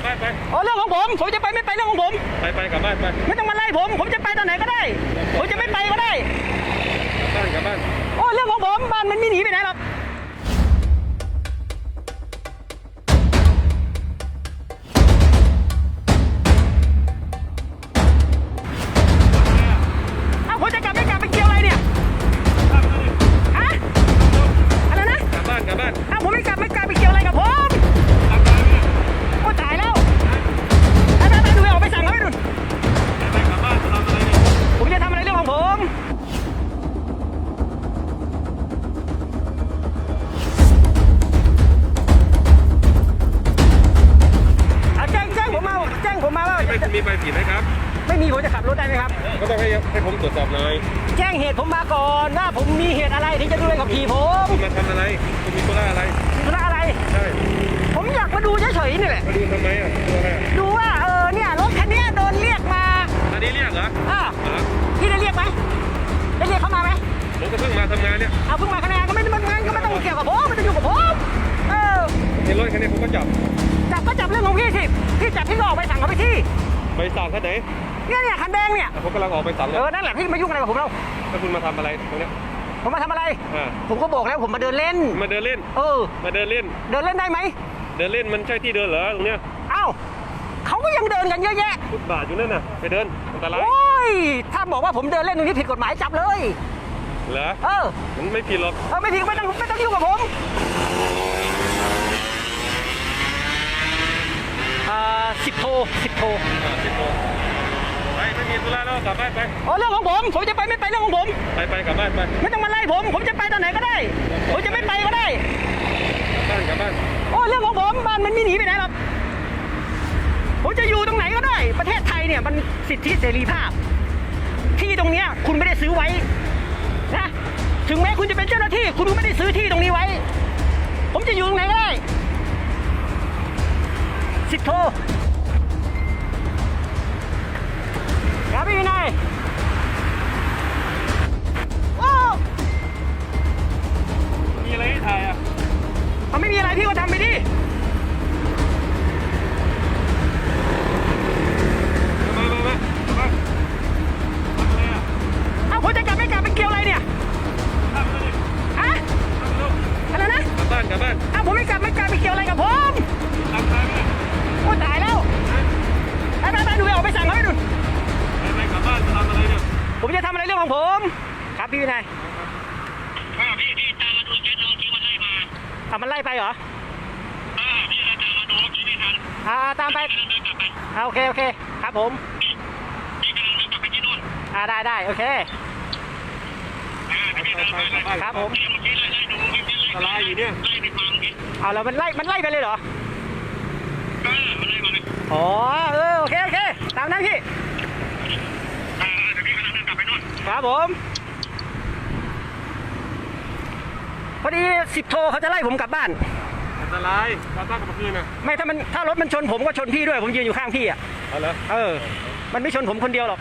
ลับบ้านไปโอ้เรื่องของผมผมจะไปไม่ไปเรื่องของผม ไปไปกลับบ้านไปไม่ต้องมาไล่ผม ผมจะไปตอนไหนก็ได้ ผมจะไม่ไปก็ได้กลับบ้านกลับบ้าน โอ้เรื่องของผมบ้านมันไม่หนีไปไหนหรอก ม่มีผมจะขับรถได้ไหมครับก็ต้องให้ให้ผมตรวจสอบหน่อยแจ้งเหตุผมมาก่อนว่าผมมีเหตุอะไรถึงจะดูใบขับขี่ผมคุณมาทำอะไรคุณมีธุระอะไรมีธุระอะไร ใช่ผมอยากมาดูเฉยๆนี่แหละมาดูทำไมอะดูอะไรอะดูว่าเออเนี่ยรถคันเนี้ยโดนเรียกมาอันนี้เรียกเหรออ่าเหรอพี่ได้เรียกไหมได้เรียกเขามาไหมผมก็เพิ่งมาทำงานเนี่ยเอาเพิ่งมาคะแนนก็ไม่มันงานก็ไม่ต้องเกี่ยวกับผมมันจะอยู่กับผมเออเห็นรถคันนี้ผมก็จับจับก็จับเรื่องของพี่สิพี่จับพี่ก็ออกไปสั่งเขาไปที่ใบสั่งคันไหน เนี่ยเนี่ยคันแดงเนี่ยผมกำลังออกไปสั่งเลเอยอ นั่นแหละพี่มายุ่งอะไรกับผมเราแล้วคุณมาทำอะไรตรงเนี้ยผมมาทำอะไร อ่าผมก็บอกแล้วผมมาเดินเล่น มาเดินเล่น เออ มาเดินเล่น เดินเล่นได้ไหมเดินเล่นมันใช่ที่เดินเหรอตรงเนี้ยเอ้าเขาก็ยังเดินกันเยอะแยะ ฟุตบาทอยู่นั่นน่ะ ไปเดินอันตรายโอ้ย ถ้าบอกว่าผมเดินเล่นตรงนี้ผิดกฎหมายจับเลย เหรอเออ มันไม่ผิดหรอก เออ ไม่ผิดไม่ต้องไม่ต้องยุ่งกับผมอ่าสิบโทสิบโท อ่าสิบโมงไปไม่มีธุระแล้วกลับบ้านไปโอ้เรื่องของผมผมจะไปไม่ไปเรื่องของผม ไปไปกลับบ้านไปไม่ต้องมาไล่ผม ผมจะไปตอนไหนก็ได้ ผมจะไม่ไปก็ได้กลับบ้านกลับบ้านโอ้เรื่องของผมบ้านมันไม่หนีไปไหนหรอกผมจะอยู่ตรงไหนก็ได้ ประเทศไทยเนี่ยมันสิทธิเสรีภาพ ที่ตรงเนี้ยคุณไม่ได้ซื้อไว้นะถึงแม้คุณจะเป็นเจ้าหน้าที่ คุณก็ไม่ได้ซื้อที่ตรงนี้ไว้ ผมจะอยู่ตรงไหนก็ได้สิบโท คครับผมพี่กำลังเดินกลับไปที่นู่นอ่าได้ได้โอเคอ่าพี่เดินไปเลยครับผมเมื่อกี้ไล่ไล่ดูเมื่อกี้ไล่อะไรอยู่เนี่ยไล่ไปฟังพี่เอาแล้วมันไล่มันไล่ไปเลยเหรออ่ามันไล่มาเลยอ๋อเออโอเคโอเคตามนั้นพี่อ่าเดี๋ยวพี่กำลังเดินกลับไปนู่นครับผมพอดีสิบโทเขาจะไล่ผมกลับบ้านอัน ตรายกลับบ้านกลับคืนน่ะไม่ถ้ามันถ้ารถมันชนผมก็ชนพี่ด้วย ผมยืนอยู่ข้างพี่อะเอาละเออ มันไม่ชนผมคนเดียวหรอก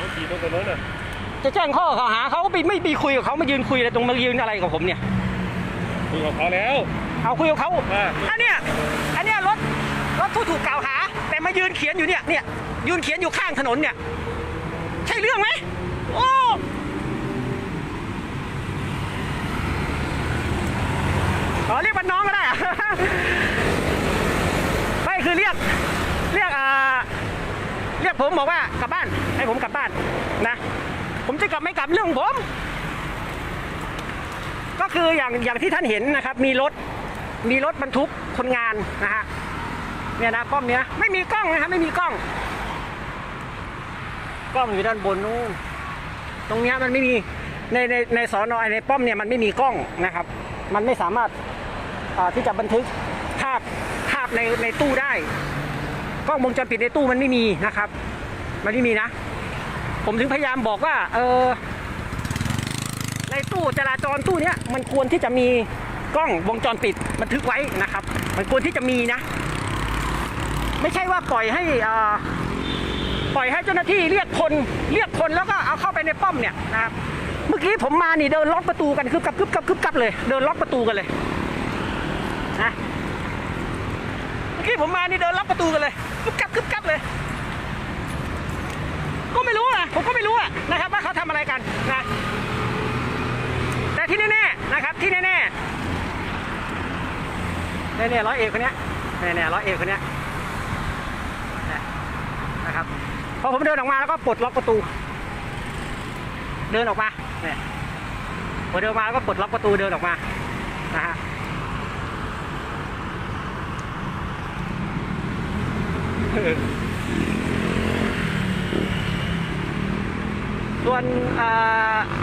รถขี่ตรงถนนน่ะจะแจ้งข้อกล่าวหาเขาก็ไปไม่ไปคุยกับเขามายืนคุยอะไรตรงมายืนอะไรกับผมเนี่ย คุยกับเขาแล้ว เอาคุยกับเขาอ่า อันเนี้ยอันเนี้ยรถรถผู้ถูกกล่าวหา แต่มายืนเขียนอยู่เนี่ยเนี่ยยืนเขียนอยู่ข้างถนนเนี่ย ใช่เรื่องไหมโอ้ข อเรียกมันน้องก็ได้อะไม่คือเรียก เรียกอ่าเรียกผมบอกว่ากลับบ้านให้ผมกลับบ้านนะ ผมจะกลับไม่กลับเรื่องผม ก็คืออย่างอย่างที่ท่านเห็นนะครับ มีรถมีรถบรรทุกคนงานนะฮะเนี่ยนะป้อมเนี้ยไม่มีกล้องนะครับไม่มีกล้อง กล้องอยู่ด้านบนนู้นตรงเนี้ยมันไม่มีในในในสอนอในป้อมเนี่ยมันไม่มีกล้องนะครับ มันไม่สามารถ ที่จะบันทึกภาพภาพในในตู้ได้กล้องวงจรปิดในตู้มันไม่มีนะครับ มันไม่มีนะ ผมถึงพยายามบอกว่าเออในตู้จราจรตู้เนี้ยมันควรที่จะมีกล้องวงจรปิดบันทึกไว้นะครับ มันควรที่จะมีนะ ไม่ใช่ว่าปล่อยให้อ่าปล่อยให้เจ้าหน้าที่เรียกคนเรียกคนแล้วก็เอาเข้าไปในป้อมเนี่ยนะครับเมื่อกี้ผมมานี่เดินล็อกประตูกันคึบกับคึบกับคึบกับเลย เดินล็อกประตูกันเลย นะกี้ผมมานี่เดินล็อกประตูกันเลยกึบกับกึบกับเลย ก็ไม่รู้อะผมก็ไม่รู้อะนะครับ ว่าเขาทำอะไรกันนะแต่ที่แน่ๆนะครับ ที่แน่ๆเนี่ยๆร้อยเอกคนเนี้ยเนี่ยๆร้อยเอกคนเนี้ยนะครับพอผมเดินออกมาแล้วก็ปลดล็อกประตู เดินออกมาเนี่ยพอเดินออกมาแล้วก็ปลดล็อกประตูเดินออกมานะฮะ ส่วน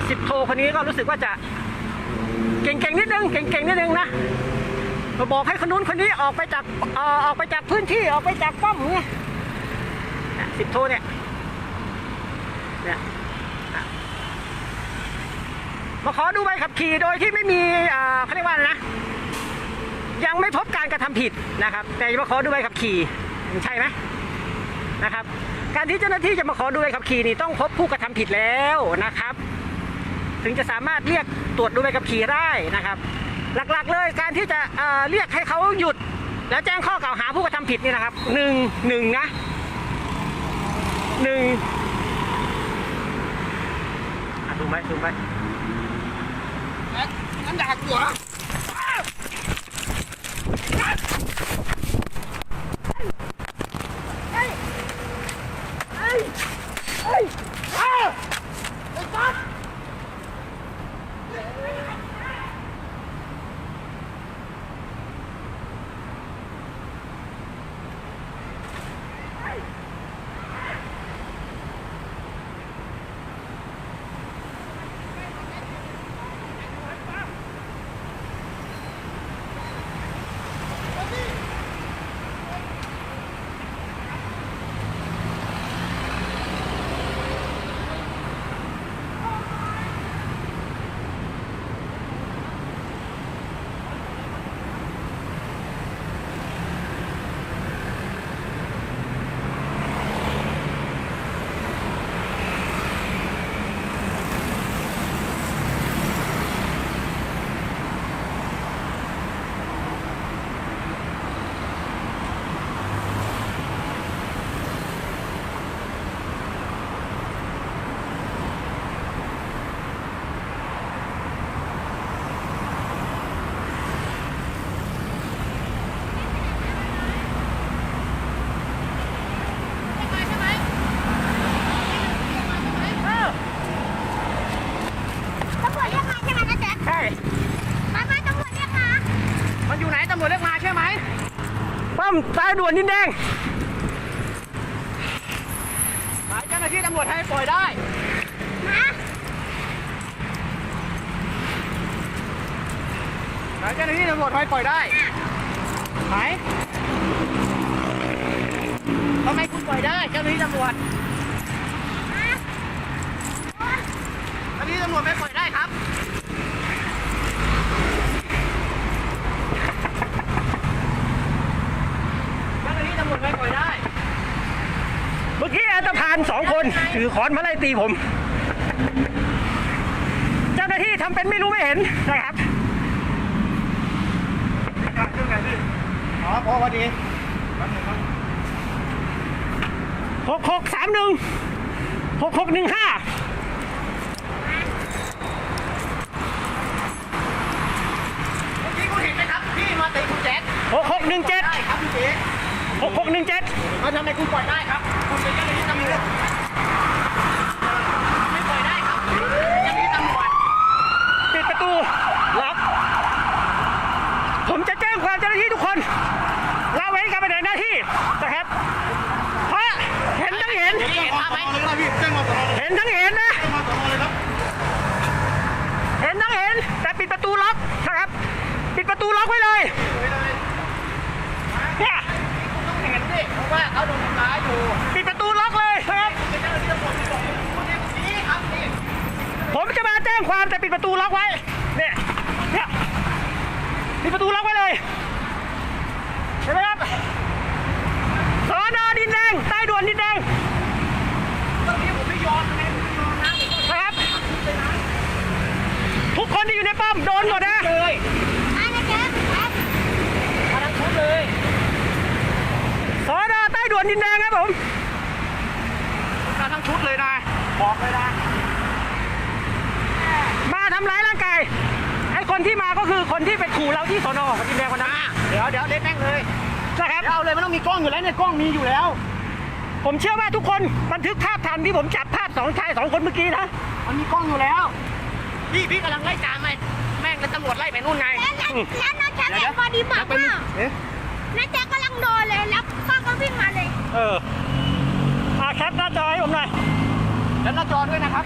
สิบโทคนนี้ก็รู้สึกว่าจะเก่งๆนิดนึงเก่งๆนิดนึงนะมาบอกให้คนนู้นคนนี้ออกไปจากออกไปจากพื้นที่ออกไปจากป้อมเนี่ยสิบโทเนี่ยเนี่ยอะมาขอดูใบขับขี่โดยที่ไม่มีเขาเรียกว่านะ ยังไม่พบการกระทำผิดนะครับ แต่มาขอดูใบขับขี่ ใช่ไหมนะครับ การที่เจ้าหน้าที่จะมาขอดูใบขับขี่นี่ต้องพบผู้กระทำผิดแล้วนะครับ ถึงจะสามารถเรียกตรวจดูใบขับขี่ได้นะครับ หลักๆเลยการที่จะเเรียกให้เขาหยุด แล้วแจ้งข้อกล่าวหาผู้กระทำผิดนี่นะครับหนึ่งหนึ่งนะหนึ่งดูไหมดูไหมงั้นด่ากูเหรอ ตำรวจเรียกมาใช่ไหมนะแจ๊ค ใช่ มามาตำรวจเรียกมา มันอยู่ไหนตำรวจเรียกมาใช่ไหม ป้อมสายด่วนดินแดงหมายเจ้าหน้าที่ตำรวจให้ปล่อยได้มาหมายเจ้าหน้าที่ตำรวจให้ปล่อยได้ไหมทำไมคุณปล่อยได้เจ้าหน้าที่ตำรวจมาเจ้าหน้าที่ตำรวจไม่ปล่อยได้ครับ เจ้าหน้าที่ตำรวจ ไม่ปล่อยได้ เมื่อกี้อันตพานสองคนถือขอนมาไล่ตีผม เจ้าหน้าที่ทำเป็นไม่รู้ไม่เห็นนะครับอ๋อพอพอดีหกหกสามหนึ่งหกหกหนึ่งห้าเมื่อกี้คุณเห็นไหมครับพี่มาตีคุณแจ๊คหกหกหนึ่งเจ็ดได้ครับพี่เจ๊ห กหกหนึ่งเจ็ดแล้วทำไมคุณปล่อยได้ครับ คุณเป็นเจ้าหน้าที่ตำรวจไม่ปล่อยได้ครับเจ้าหน้าที่ตำรวจปิดประตูล็อกผมจะแจ้งความเจ้าหน้าที่ทุกคนละเว้นการปฏิบัติหน้าที่นะครับเพราะเห็นทั้งเห็น เห็นภาพไหมเห็นทั้งเห็นนะเห็นทั้งเห็นแต่ปิดประตูล็อกนะครับ ปิดประตูล็อกไว้เลยเนี่ย ต้องเห็นดิเพราะว่าเขาโดนทำร้ายอยู่ปิดประตูล็อกเลยครับ เป็นเจ้าหน้าที่ตำรวจที่บอกคุณนี่นี่ครับนี่ผมจะมาแจ้งความแต่ปิดประตูล็อกไว้ เนี่ยเนี่ยปิดประตูล็อกไว้เลยเห็นไหมครับสอนอดินแดงใต้ด่วนดินแดงตอนนี้ผมไม่ยอมนะผมไม่ยอมนะครับ ทุกคนที่อยู่ในป้อมโดนหมดนะ เลย มานะแจ๊คครับ มาทั้งชุดเลย ว นดินแดงครับผมมาทั้งชุดเลยนะบอกเลยนะมาทำร้ายร่างกายไอ้คนที่มาก็คือคนที่ไปขู่เราที่สอนอดินแดงคนนั้นเดี๋ยวเดี๋ยวเล่นแม่งเลยนะครับเดี๋ยวเอาเลยไม่ต้องมีกล้องอยู่แล้วเนี่ยกล้องมีอยู่แล้ว ผมเชื่อว่าทุกคนบันทึกภาพทันที่ผมจับภาพสองชายสองคนเมื่อกี้นะมันมีกล้องอยู่แล้วพี่พี่กำลังไล่ตามไงแม่งแล้วตำรวจไล่ไปนู่นไงแล้วแล้วแล้วน้าแจ๊คเห็นพอดีมากว่าเอ๊ะน้าแจ๊คกำลังโดนเลย แล้วป้าก็วิ่งมาเลย เอออาแคปหน้าจอให้ผมหน่อยแล้วหน้าจอด้วยนะครับ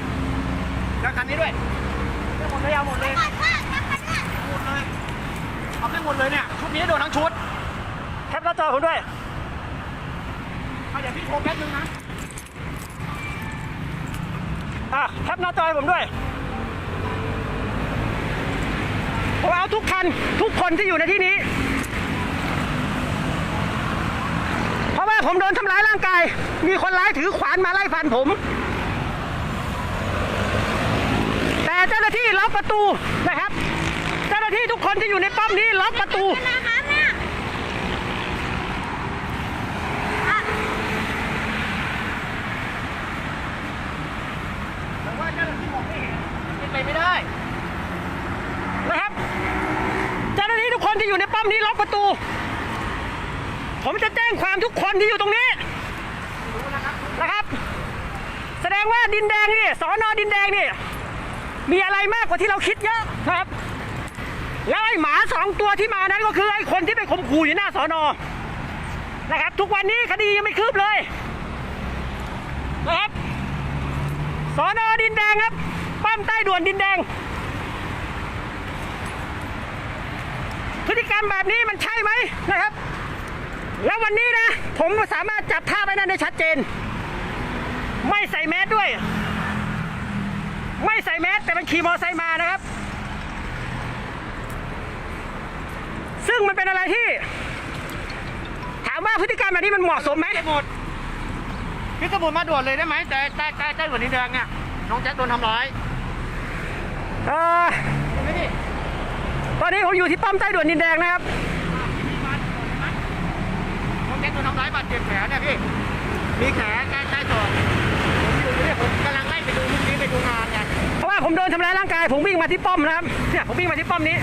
แล้วคันนี้ด้วยเอาหมดเลยเอาหมดเลยก่อนว่าแล้วมันว่าหมดเลยเอาไม่หมดเลยเนี่ยชุดนี้โดนทั้งชุดแคปหน้าจอผมด้วยเอาเดี๋ยวพี่โทรแป๊บนึงนะอะแคปหน้าจอให้ผมด้วยผมเอาทุกคันทุกคนที่อยู่ในที่นี้ เพราะว่า ผมโดนทำร้ายร่างกาย มีคนร้ายถือขวานมาไล่ฟันผม แต่เจ้าหน้าที่ล็อกประตูนะครับ เจ้าหน้าที่ทุกคนที่อยู่ในป้อมนี้ล็อกประตูนะคะแม่อะแต่ว่าเจ้าหน้าที่บอกไม่เห็นเป็นไปไม่ได้ นะครับ เจ้าหน้าที่ทุกคนที่อยู่ในป้อมนี้ล็อกประตู ผมจะแจ้งความทุกคนที่อยู่ตรงนี้นะครับ แสดงว่าดินแดงนี่สอนอดินแดงนี่มีอะไรมากกว่าที่เราคิดเยอะนะครับ แล้วไอ้หมาสองตัวที่มานั้นก็คือไอ้คนที่ไปข่มขู่อยู่หน้าสอนอนะครับ ทุกวันนี้คดียังไม่คืบเลยนะครับสอนอดินแดงครับป้อมใต้ด่วนดินแดง พฤติกรรมแบบนี้มันใช่ไหมนะครับ แล้ววันนี้นะ ผมสามารถจับภาพไว้นั้นได้ชัดเจน ไม่ใส่แมสด้วย ไม่ใส่แมสแต่มันขี่มอเตอร์ไซค์มานะครับ ซึ่งมันเป็นอะไรที่ ถามว่าพฤติกรรมแบบนี้มันเหมาะสมไหมหมดพี่สมุนมาด่วนเลยได้ไหมแต่ใต้ใต้ใต้ด่วนดินแดงเนี่ยน้องแจ็คโดนทำร้ายเออใช่ไหมพี่ตอนนี้ผมอยู่ที่ป้อมใต้ด่วนดินแดงนะครับ พี่มาด่วนได้ไหม น้องแจ็คโดนทำร้ายบาดเจ็บแผลเนี่ยพี่ มีแผลใต้ใต้ศอกผมอยู่เนี่ยผมกำลังไล่ไปดูเมื่อกี้ไปดูงานไงเพราะว่าผมโดนทำร้ายร่างกาย ผมวิ่งมาที่ป้อมนะครับเนี่ยผมวิ่งมาที่ป้อมนี้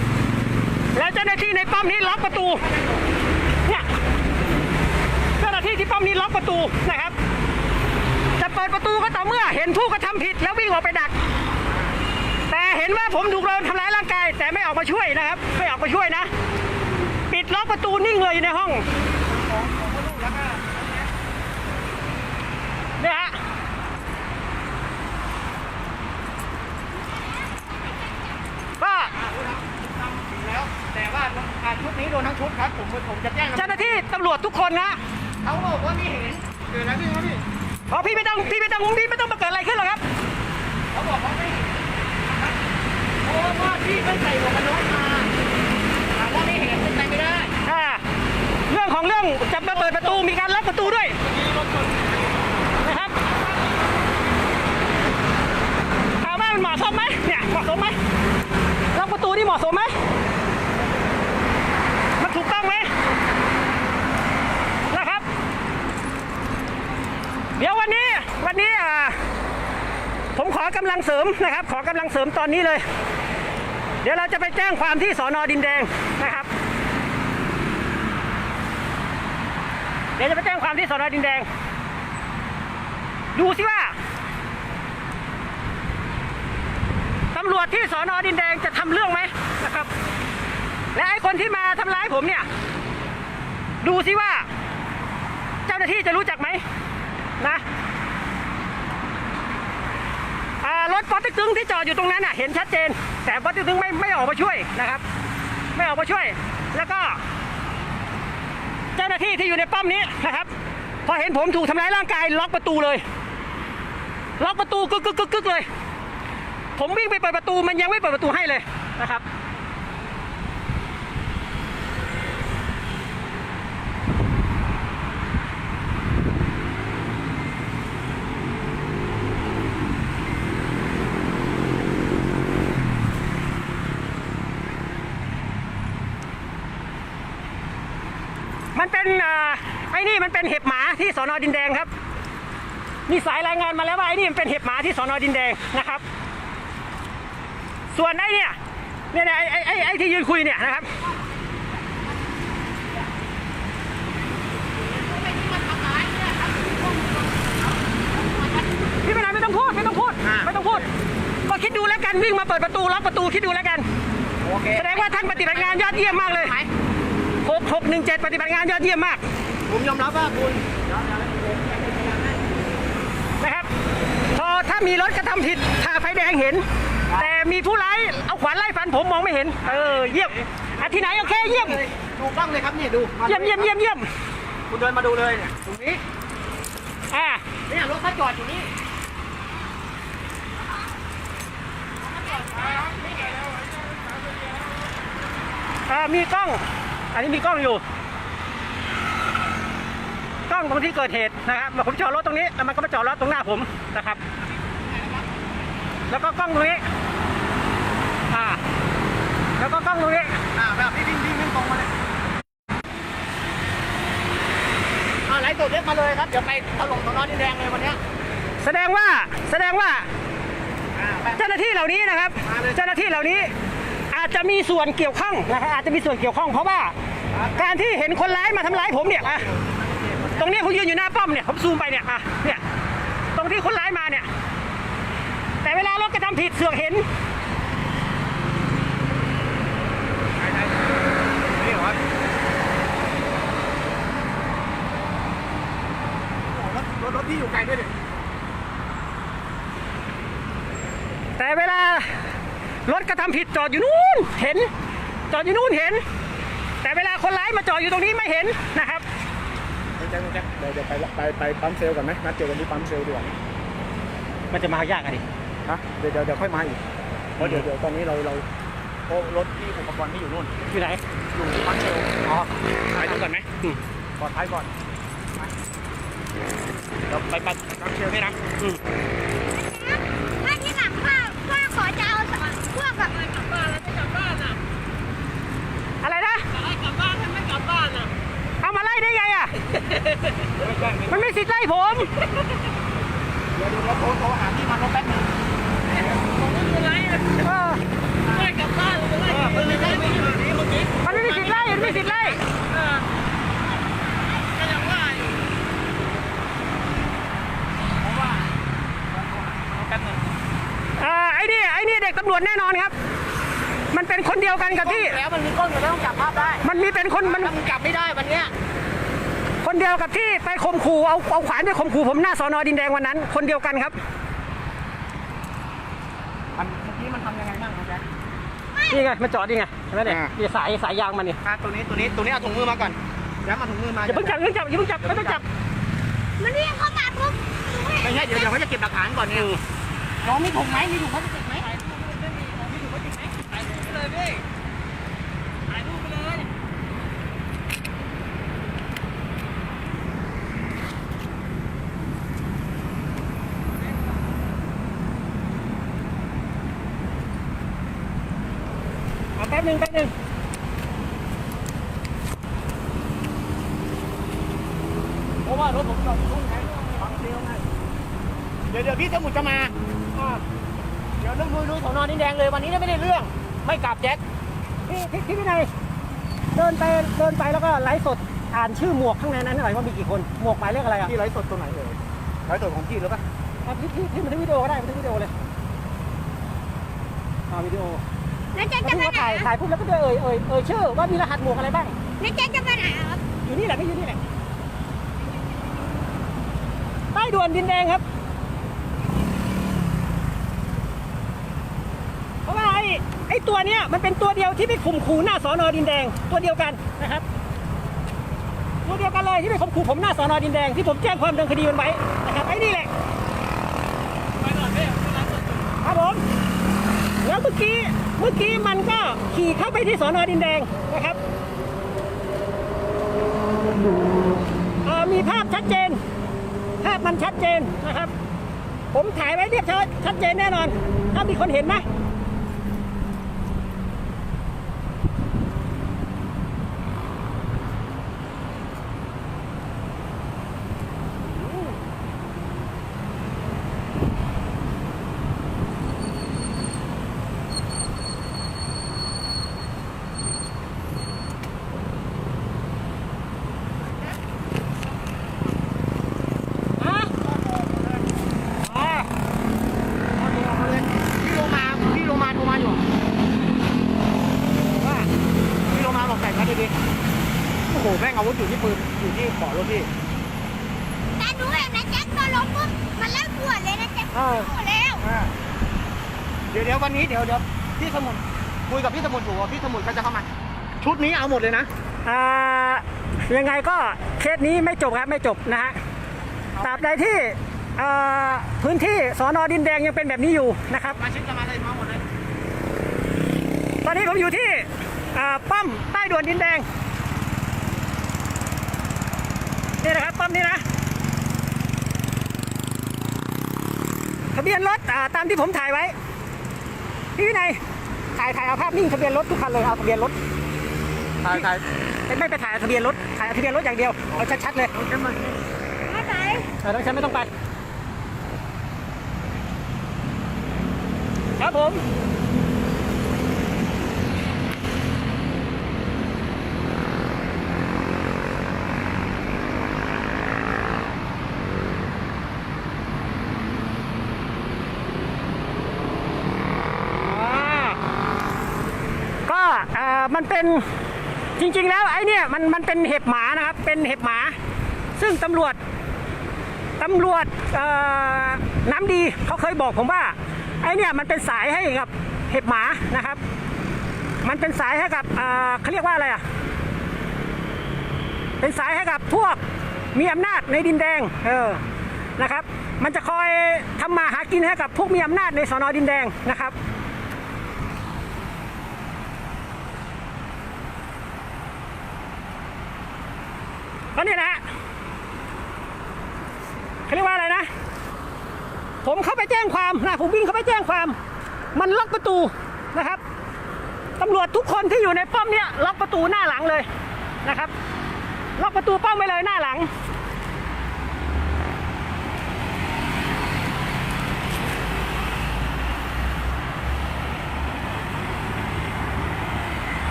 แล้วเจ้าหน้าที่ในป้อมนี้ล็อกประตูเนี่ยเจ้าหน้าที่ที่ป้อมนี้ล็อกประตูนะครับ จะเปิดประตูก็ต่อเมื่อเห็นผู้กระทำผิดแล้ววิ่งออกไปดัก แต่เห็นว่าผมถูกโดนทำร้ายร่างกาย แต่ไม่ออกมาช่วยนะครับ ไม่ออกมาช่วยนะ ปิดล็อกประตูนิ่งเลยอยู่ในห้อง เนี่ยฮะ ก็ แล้วแต่ว่า อ่าชุดนี้โดนทั้งชุดครับผมผมจะแจ้งเจ้าหน้าที่ตำรวจทุกคนนะเขาบอกว่าไม่เห็นเกิดอะไรขึ้นครับพี่อ๋อพี่ไม่ต้องพี่ไม่ต้องพี่ไม่ต้องมาเกิดอะไรขึ้นหรอกครับเขาบอกว่าไม่เห็นนะครับเพราะว่าพี่ไม่ใส่หมวกกันน็อกมาถามว่าไม่เห็นเป็นไปไม่ได้อ่าเรื่องของเรื่องจะมาเปิดประตูมีการล็อกประตูด้วยมีรถชนนะครับถามว่ามันเหมาะสมไหมเนี่ยเหมาะสมไหมล็อกประตูนี่เหมาะสมไหมมันถูกต้องไหมนะครับ เดี๋ยววันนี้วันนี้อ่าผมขอกำลังเสริมนะครับ ขอกำลังเสริมตอนนี้เลย เดี๋ยวเราจะไปแจ้งความที่สอนอดินแดงนะครับ เดี๋ยวจะไปแจ้งความที่สอนอดินแดง ดูสิว่าตำรวจที่สอนอดินแดงจะทำเรื่องไหมนะครับ และไอ้คนที่มาทำร้ายผมเนี่ย ดูสิว่า เจ้าหน้าที่จะรู้จักไหม นะรถปอเติ๊กตึงที่จอดอยู่ตรงนั้นน่ะเห็นชัดเจน แต่ปอเติ๊กตึงไม่ไม่ออกมาช่วยนะครับ ไม่ออกมาช่วย แล้วก็ เจ้าหน้าที่ที่อยู่ในป้อมนี้นะครับ พอเห็นผมถูกทำร้ายร่างกายล็อกประตูเลย ล็อกประตูกึกกึกกึกกึกเลย ผมวิ่งไปเปิดประตูมันยังไม่เปิดประตูให้เลยนะครับ มันเป็นอ่าไอ้นี่มันเป็นเห็บหมา ที่สอนอดินแดงครับ มีสายรายงานมาแล้วว่าไอ้นี่มันเป็นเห็บหมาที่สอนอดินแดงนะครับ ส่วนไอ้เนี่ยเนี่ยเนี่ยไอ้ไอ้ไอ้ไอ้ที่ยืนคุยเนี่ยนะครับพี่เป็นไรไม่ต้องพูดไม่ต้องพูดอ่าไม่ต้องพูด ก็คิดดูแล้วกันวิ่งมาเปิดประตูล็อกประตูคิดดูแล้วกันโอเคแสดงว่าท่านปฏิบัติงานยอดเยี่ยมมากเลยไหมหกหกหนึ่งเจ็ดปฏิบัติงานยอดเยี่ยมมาก ผมยอมรับว่าคุณ นะครับ พอ ถ้ามีรถกระทำผิดถ้าไฟแดงเห็น แต่มีผู้ร้ายเอาขวานไล่ฟันผมมองไม่เห็น เออเยี่ยมอะที่ไหนโอเคเยี่ยมเลยดูกล้องเลยครับนี่ดูาเยี่ยมเยี่ยมเยี่ยมเยี่ยมคุณเดินมาดูเลยเนี่ยตรงนี้อ่าเนี่ยรถเขาจอดอยู่นี่อ่ามีกล้อง อันนี้มีกล้องอยู่ กล้องตรงที่เกิดเหตุนะครับผมจอดรถตรงนี้แล้วมันก็มาจอดรถตรงหน้าผมนะครับ แล้วก็กล้องตรงนี้อ่าแล้วก็กล้องตรงนี้อ่าแบบนี้วิ่งวิ่งวิ่งตรงมาเลยอ่าไลฟ์สดเรียกมาเลยครับเดี๋ยวไปถล่มสอนอดินแดงเลยวันเนี้ยแสดงว่าแสดงว่าอ่าไป เจ้าหน้าที่เหล่านี้นะครับ มาเลย เจ้าหน้าที่เหล่านี้ อาจจะมีส่วนเกี่ยวข้องนะครับอาจจะมีส่วนเกี่ยวข้องเพราะว่า การที่เห็นคนร้ายมาทำร้ายผมเนี่ยอะตรงนี้ผมยืนอยู่หน้าป้อมเนี่ยผมซูมไปเนี่ยอะเนี่ยตรงที่คนร้ายมาเนี่ยแต่ เวลารถกระทำผิดเสือกเห็นนี่เหรอโอ้โหรถรถรถที่อยู่ไกลด้วยดิแต่เวลารถกระทำผิดจอดอยู่นู่นเห็น จอดอยู่นู่นเห็น แต่เวลาคนร้ายมาจอดอยู่ตรงนี้ไม่เห็นนะครับแจ็คแจ็คเดี๋ยวเดี๋ยวไปไปไปปั๊มเซลล์ก่อนไหมนัดเจอกันที่ปั๊มเซลล์ดีกว่ามันจะมายากอะดิ ฮะเดี๋ยวเดี๋ยวเดี๋ยวค่อยมาอีกเพราะเดี๋ยวเดี๋ยวตอนนี้เราเราโอ้รถที่อุปกรณ์ที่อยู่นู่น อยู่ไหน อยู่ที่ปั๊มเซลล์อ๋อไปดูก่อนไหมอืมปลอดภัยก่อนไปเราไปปั๊มปั๊มเซลล์นี่นะอืมถ้าที่หลังว่าว่าขอจะเอาสอนพวกแบบกลับบ้านแล้วจะกลับบ้านอะอะไรนะไล่กลับบ้านถ้าไม่กลับบ้านอะเอามาไล่ได้ไงอะ มันไม่สิทธิ์ไล่ผม เดี๋ยวเดี๋ยวเราโทรโทรหาที่มันรถแป๊บนึง ม่ได้ไม่ได้เมื่อกี้มันไม่มีสิทธิ์ไล่มันไม่มีสิทธิ์ไล่เออก็ยังว่าอยู่เพราะว่าเราโทรหามันรถแป๊บนึงอ่าไอ้นี่ไอ้นี่เด็กตำรวจแน่นอนครับ มันเป็นคนเดียวกันกับที่ แล้วมันมีกล้องอยู่แล้วต้องจับภาพได้มันมีเป็นคนมันถ้ามึงจับไม่ได้วันเนี้ยคนเดียวกับที่ไปข่มขู่เอาเอาขวานไปข่มขู่ผมหน้าสอนอดินแดงวันนั้น คนเดียวกันครับ มันเมื่อกี้มันทำยังไงบ้างครับแจ๊ค นี่ไงมันจอดนี่ไงเห็นไหมเนี่ยอ่า นี่สายสายยางมันนี่อะตัวนี้ตัวนี้ตัวนี้เอาถุงมือมาก่อนแจ๊คเอาถุงมือมาอย่าเพิ่งจับอย่าเพิ่งจับอย่าเพิ่งจับไม่ต้องจับมันเรียกเข้ามาปุ๊บไม่ใช่เดี๋ยวเดี๋ยวเขาจะเก็บหลักฐานก่อนเนี่ยน้องมีถุงไหมมีถุงพลาสติกไหมมีถุงพลาสติกไหมถ่ายรูปไปเลยพี่ถ่ายรูปไปเลย เอาแป๊บ หนึงแป๊บหนึงเพราะว่ารถผมจอดอยู่นู่นไงฟังเซลลไงเดี๋ยวเดี๋ยวพี่สมุทรจะมาอ่าเดี๋ยวเรื่องลุยลุยสอนอดินแดงเลยวันนี้เนี่ยไม่ได้เรื่อง ไม่กลับแจ็คพี่พี่พี่วินัยเดินไปเดินไปแล้วก็ไลฟ์สดอ่านชื่อหมวกข้างในนั้นหน่อยว่ามีกี่คนหมวกหมายเลขอะไรอะพี่ไลฟ์สดตัวไหนเอ่ยไลฟ์สดของพี่หรือเปล่าอะพี่พี่พี่บันทึกวิดีโอก็ได้บันทึกวิดีโอเลยเอาวิดีโอ แล้วแจ็คแล้วจะพี่ไปก็ไหนถ่ายครับถ่ายปุ๊บแล้วก็จะเอ่ยเอ่ยเอ่ยชื่อว่ามีรหัสหมวกอะไรบ้าง แล้วแจ็คจะไปไหนครับอยู่นี่แหละพี่อยู่นี่แหละใต้ด่วนดินแดงครับ เพราะว่าไอ้ไอ้ตัวเนี้ยมันเป็นตัวเดียวที่ไปข่มขู่หน้าสอนอดินแดง ตัวเดียวกันนะครับ ตัวเดียวกันเลยที่ไปข่มขู่ผมหน้าสอนอดินแดงที่ผมแจ้งความดำเนินคดีมันไว้นะครับไอ้นี่แหละครับผมแล้วเมื่อกี้เมื่อกี้มันก็ขี่เข้าไปที่สอนอดินแดงนะครับมีภาพชัดเจน ภาพมันชัดเจนนะครับ ผมถ่ายไว้เรียบร้อยชัดเจนแน่นอน ถ้ามีคนเห็นนะ งอาวุธอยู่ที่ปืนอยู่ที่เบาะรถพี่ แต่หนูเห็นนะแจ็คตัวล้มปุ๊บมันเริ่มปวดเลยนะแจ็ค เออ ปวดแล้ว อ่าเดี๋ยวเดี๋ยววันนี้เดี๋ยวเดี๋ยวพี่สมุนคุยกับพี่สมุนอยู่ว่าพี่สมุนเขาจะเข้ามา ชุดนี้ เอาหมดเลยนะอ่ายังไงก็เคสนี้ไม่จบครับไม่จบนะฮะตราบใดที่อ่าพื้นที่สอนอดินแดงยังเป็นแบบนี้อยู่นะครับมาชิดกันมาเลยมาหมดเลยตอนนี้ผมอยู่ที่อ่าป้อมใต้ด่วนดินแดงนี่นะครับป้อมนี้นะทะเบียนรถอ่าตามที่ผมถ่ายไว้พี่วินัยถ่ายถ่ายเอาภาพนิ่งทะเบียนรถทุกคันเลยเอาทะเบียนรถ ถ่ายถ่ายไม่ไม่ไปถ่ายทะเบียนรถ ถ่ายทะเบียนรถอย่างเดียว เอาชัดๆเลยไม่ไปเออน้องแชมป์ไม่ต้องไป ครับผมอ่าก็เอ่อมันเป็น จริง ๆ แล้วไอ้นี่มันมันเป็นเห็บหมานะครับ เป็นเห็บหมา ซึ่งตำรวจตำรวจน้ำดีเขาเคยบอกผมว่า ไอ้นี่มันเป็นสายให้กับเห็บหมานะครับ มันเป็นสายให้กับเอ่อเขาเรียกว่าอะไรอะเป็นสายให้กับพวกมีอำนาจในดินแดงเออนะครับ มันจะคอยทำมาหากินให้กับพวกมีอำนาจในสอนอดินแดงนะครับ ก็เนี่ยนะฮะ เขาเรียกว่าอะไรนะ ผมเข้าไปแจ้งความนะผมวิ่งเข้าไปแจ้งความ มันล็อกประตูนะครับตำรวจทุกคนที่อยู่ในป้อมเนี่ยล็อกประตูหน้าหลังเลยนะครับล็อกประตูป้อมไปเลยหน้าหลัง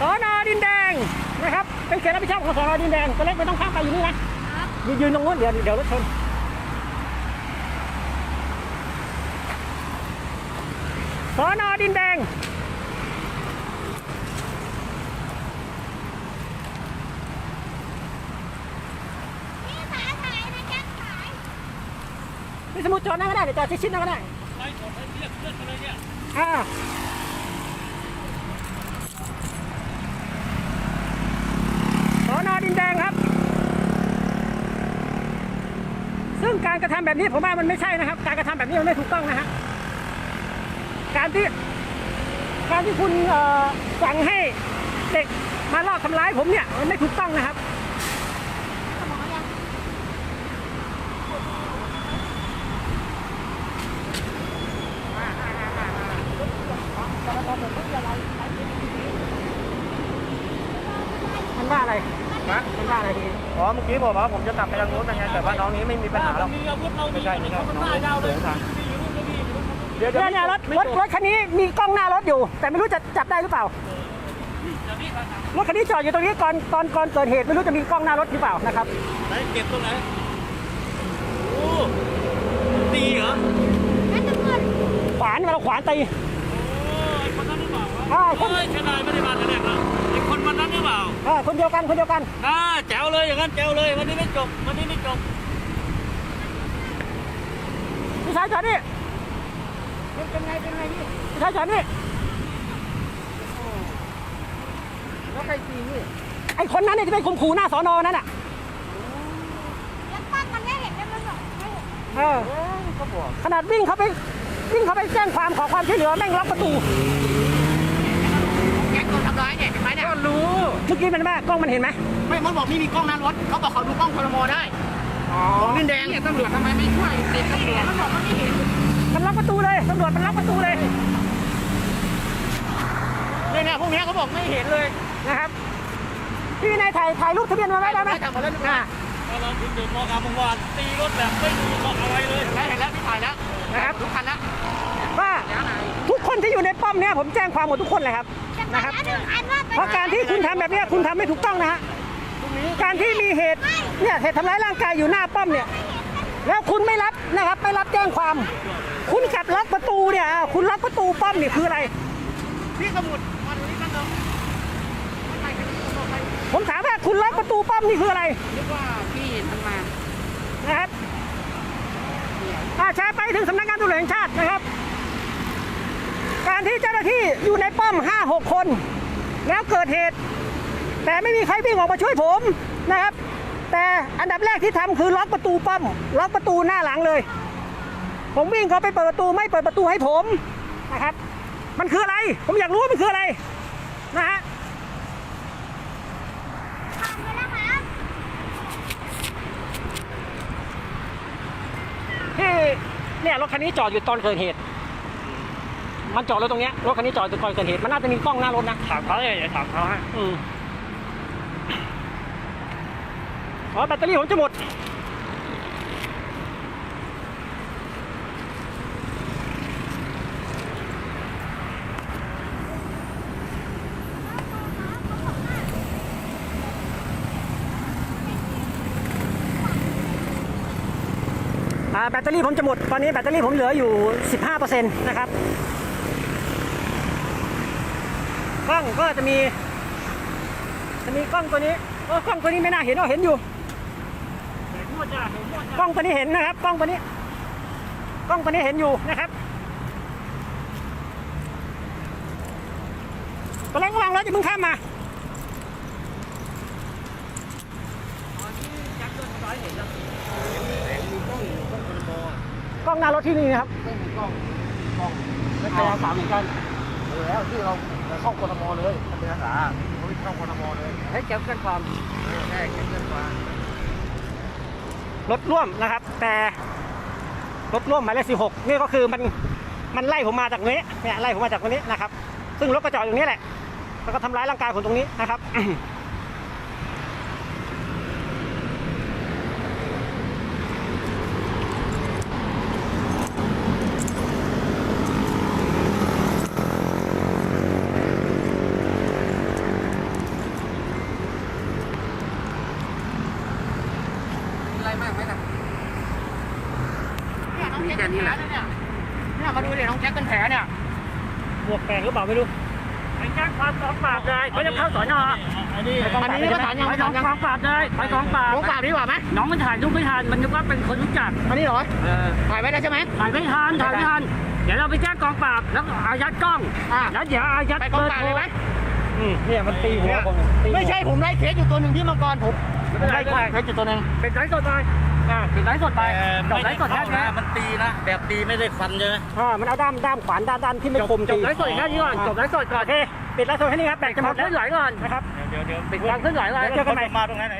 สอนอดินแดงนะครับเป็นเขตรับผิดชอบของสอนอดินแดงตัวเล็กไม่ต้องข้ามไปอยู่นี่นะยืนยืนตรงนู้นเดี๋ยวเดี๋ยวรถชนสอนอ ดินแดง นี่สายสายนะแจ็คสายนี่สมมติจอดนั่งก็ได้เดี๋ยวจอดชิดๆนั่งก็ได้อ่าสอนอดินแดงครับ ซึ่งการกระทำแบบนี้ผมว่ามันไม่ใช่นะครับ การกระทำแบบนี้มันไม่ถูกต้องนะฮะการที่ การที่คุณเอ่อสั่งให้เด็กมาลอบทำร้ายผมเนี่ยมันไม่ถูกต้องนะครับสมองยังมันว่าอะไรนะมันว่าอะไรทีนี้อ๋อเมื่อกี้บอกว่าผมจะกลับไปทางนู้นนะไงแต่ว่าน้องนี้ไม่มีปัญหาหรอกไม่ใช่ไม่ใช่น้องนี้เดินทาง เดี๋ยวเดี๋ยวเนี่ยเนี่ยรถรถรถคันนี้มีกล้องหน้ารถอยู่ แต่ไม่รู้จะจับได้หรือเปล่ารถคันนี้จอดอยู่ตรงนี้ก่อนก่อนก่อนเกิดเหตุไม่รู้จะมีกล้องหน้ารถหรือเปล่านะครับไหนเก็บตรงไหนโอ้ตีเหรอนั่นตำรวจขวานมาเราขวานตีโอ้ยคนนั้นหรือเปล่าวะอ่าคโอ้นยชนายไม่ได้มาแต่แรกแล้วไอ้คนวันนั้นหรือเปล่าอ่าคนเดียวกันคนเดียวกันน่าแจ๋วเลยอย่างนั้นแจ๋วเลยวันนี้ไม่จบวันนี้ไม่จบพี่ชายจอดนี่ เป็นไงเป็นไงพี่พี่ชายจอดนี่แล้วใครตีนี่ไอคนนั้นเนี่ยที่ไปข่มขู่หน้าสอนอนั่นน่ะแล้วป้ามันไม่เห็นเลยมันบอกไม่เห็นเออก็บอกขนาดวิ่งเข้าไปวิ่งเข้าไปแจ้งความขอความช่วยเหลือแม่งล็อกประตูแก๊งโดนทำร้ายเนี่ยเห็นไหมเนี่ยก็รู้เมื่อกี้มันว่ากล้องมันเห็นไหมไม่มันบอกไม่มีกล้องหน้ารถเขาบอกเขาดูกล้องพลมได้ของดินแดงเนี่ยตำรวจทำไมไม่ช่วยเด็กตำรวจมันบอกมันไม่เห็นมัน ล็อกประตูเลยตำรวจมันล็อกประตูเลยเนี่ยเนี่ยพวกเนี้ยเขาบอกไม่เห็นเลยนะครับพี่นายถ่ายถ่ายรูปทะเบียนมาไว้ได้ไหมได้ทำมาแล้วทุกออ่าย่างตอนเราถึงเดือดมองามวงวานตีรถแบบไม่มีบอกอะไรเลยได้เห็นแล้วพี่ถ่ายแล้วนะครับทุกคันแล้วว่าเดี๋ยวไหนทุกคนที่อยู่ในป้อมเนี่ยผมแจ้งความหมดทุกคนเลยครับจะมานะครับแล้วหนึ่งอันว่าไปเพราะการที่คุณทำแบบเนี้ยคุณทำไม่ถูกต้องนะฮะการที่มีเหตุเนี่ยเหตุทำร้ายร่างกายอยู่หน้าป้อมเนี่ย แล้วคุณไม่รับนะครับ ไม่รับแจ้งความ คุณกลับล็อกประตูเนี่ยอ่าคุณล็อกประตูป้อมเนี่ยคืออะไร พี่สมุดวันนี้มันเดิมมันไปกันผมถามว่าคุณล็อกประตูป้อมนี่คืออะไรนึกว่าพี่เห็นมันมานะครับอาแชร์ไปถึงสำนักงานตำรวจแห่งชาตินะครับ การที่เจ้าหน้าที่อยู่ในป้อม 5 6 คน แล้วเกิดเหตุ แต่ไม่มีใครวิ่งออกมาช่วยผมนะครับ แต่อันดับแรกที่ทำคือล็อกประตูป้อม ล็อกประตูหน้าหลังเลย ผมวิ่งเขาไปเปิดประตูไม่เปิดประตูให้ผมนะครับ มันคืออะไร ผมอยากรู้ว่ามันคืออะไรนะฮะผ่านไปแล้วครับที่เนี่ยรถคันนี้จอดอยู่ตอนเกิดเหตุ มันจอดรถตรงเนี้ยรถคันนี้จอดอยู่ตอนเกิดเหตุมันน่าจะมีกล้องหน้ารถนะถามเขาเลยอย่าถามเขาฮะอืม อ๋อแบตเตอรี่ผมจะหมด แบตเตอรี่ผมจะหมด ตอนนี้แบตเตอรี่ผมเหลืออยู่ 15%นะครับกล้องก็จะมีจะมีกล้องตัวนี้เออกล้องตัวนี้ไม่น่าเห็นอ๋อเห็นอยู่ กล้องตัวนี้เห็นนะครับ กล้องตัวนี้ กล้องตัวนี้เห็นอยู่นะครับกำลังระวังรถจะมึงข้ามมากล้องหน้ารถที่นี่นะครับไม่มีกล้องกล้องไม่เป็นอาสาเหมือนกันแล้วที่เราเข้ากทมเลยมันเป็นอาสาเขาเข้ากทมเลยให้เก็บกันความแค่เก็บเงินมา รถร่วมนะครับ แต่รถร่วมหมายเลขสิบหกนี่ก็คือมันมันไล่ผมมาจากนี้เนี่ยไล่ผมมาจากตรงนี้นะครับ ซึ่งรถก็จอดอยู่นี้แหละแล้วก็ทำร้ายร่างกายผมตรงนี้นะครับ อะไรมากไหมล่ะ เนี่ยน้องแจ็คเป็นแผลเนี่ยเนี่ยมาดูดิน้องแจ็คเป็นแผลเนี่ย บวกแปลงหรือเปล่า ไม่รู้ไปแจ้งความสองปราบเลยเขาจะเข้าสอนออันนี้อันนี้ประสานยังไปประสสาอนงยังกองปราบเลยไปกองปราบลงปราบดีกว่าไหมน้องมันถ่ายรูปไม่ทันมันนึกว่าเป็นคนรู้จักอันนี้เหรอเออถ่ายไว้ได้ใช่ไหมถ่ายไม่ทันถ่ายไม่ทันเดี๋ยวเราไปแจ้งกองปราบแล้วอายัดกล้องอะแล้วเดี๋ยวอายัดไปกองปราบเลยไหมอืมเนี่ยมันตีหัวผมตีหัวไม่ใช่ผมไล่เคสอยู่ตัวหนึ่งที่มังกรผมไม่เป็นไรไล่เคสอยู่ตัวหนึ่งเป็นไลฟ์สดไป อ่าเป็นไลฟ์สดไปจบไลฟ์สดแค่นี้มันตีนะ แบบตีไม่ได้ฟันใช่ไหมอ่ามันเอาด้ามด้ามขวานด้านด้านที่ไม่คมจตีบไลฟ์สดแค่นี้ก่อนจบไลฟ์สดก่อนโอเคปิดไลฟ์สดแค่นี้ครับแบตจะหมจดบแล้เล่วนไหลก่อนนะครับปิดการเคลื่อนไหวไลฟ์เดี๋ยวเจอกันใหม่มาตรงไหนไหน